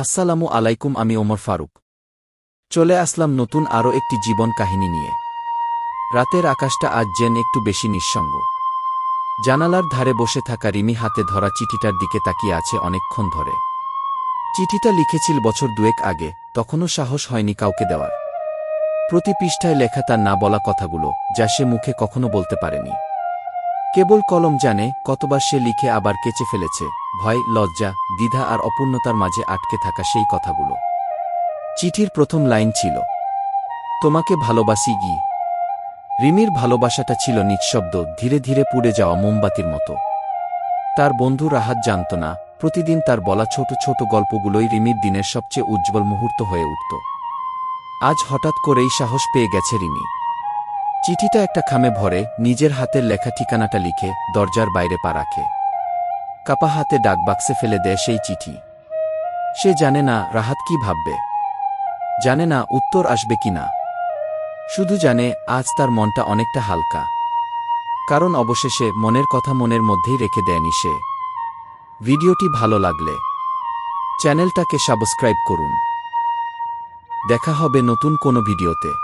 আসসালামু আলাইকুম, আমি ওমর ফারুক। চলে আসলাম নতুন আরও একটি জীবন কাহিনী নিয়ে। রাতের আকাশটা আজ যেন একটু বেশি নিঃসঙ্গ। জানালার ধারে বসে থাকা রিমি হাতে ধরা চিঠিটার দিকে তাকিয়ে আছে অনেকক্ষণ ধরে। চিঠিটা লিখেছিল বছর দুয়েক আগে, তখনও সাহস হয়নি কাউকে দেওয়ার। প্রতি পৃষ্ঠায় লেখা তার না বলা কথাগুলো, যা সে মুখে কখনো বলতে পারেনি। কেবল কলম জানে কতবার সে লিখে আবার কেচে ফেলেছে, ভয়, লজ্জা, দ্বিধা আর অপূর্ণতার মাঝে আটকে থাকা সেই কথাগুলো। চিঠির প্রথম লাইন ছিল, তোমাকে ভালোবাসি গি। রিমির ভালোবাসাটা ছিল নিঃশব্দ, ধীরে ধীরে পুড়ে যাওয়া মোমবাতির মতো। তার বন্ধু রাহাত জানত না, প্রতিদিন তার বলা ছোট ছোট গল্পগুলোই রিমির দিনের সবচেয়ে উজ্জ্বল মুহূর্ত হয়ে উঠত। আজ হঠাৎ করেই সাহস পেয়ে গেছে রিমি। চিঠিটা একটা খামে ভরে নিজের হাতের লেখা ঠিকানাটা লিখে দরজার বাইরে পা রাখে। কাপা হাতে ডাকবাক্সে ফেলে দেয় সেই চিঠি। সে জানে না রাহাত কি ভাববে। জানে না উত্তর আসবে কি না। শুধু জানে আজ তার মনটা অনেকটা হালকা। কারণ অবশেষে মনের কথা মনের মধ্যেই রেখে দেয়নি সে। ভিডিওটি ভালো লাগলে চ্যানেলটাকে সাবস্ক্রাইব করুন। দেখা হবে নতুন কোনো ভিডিওতে।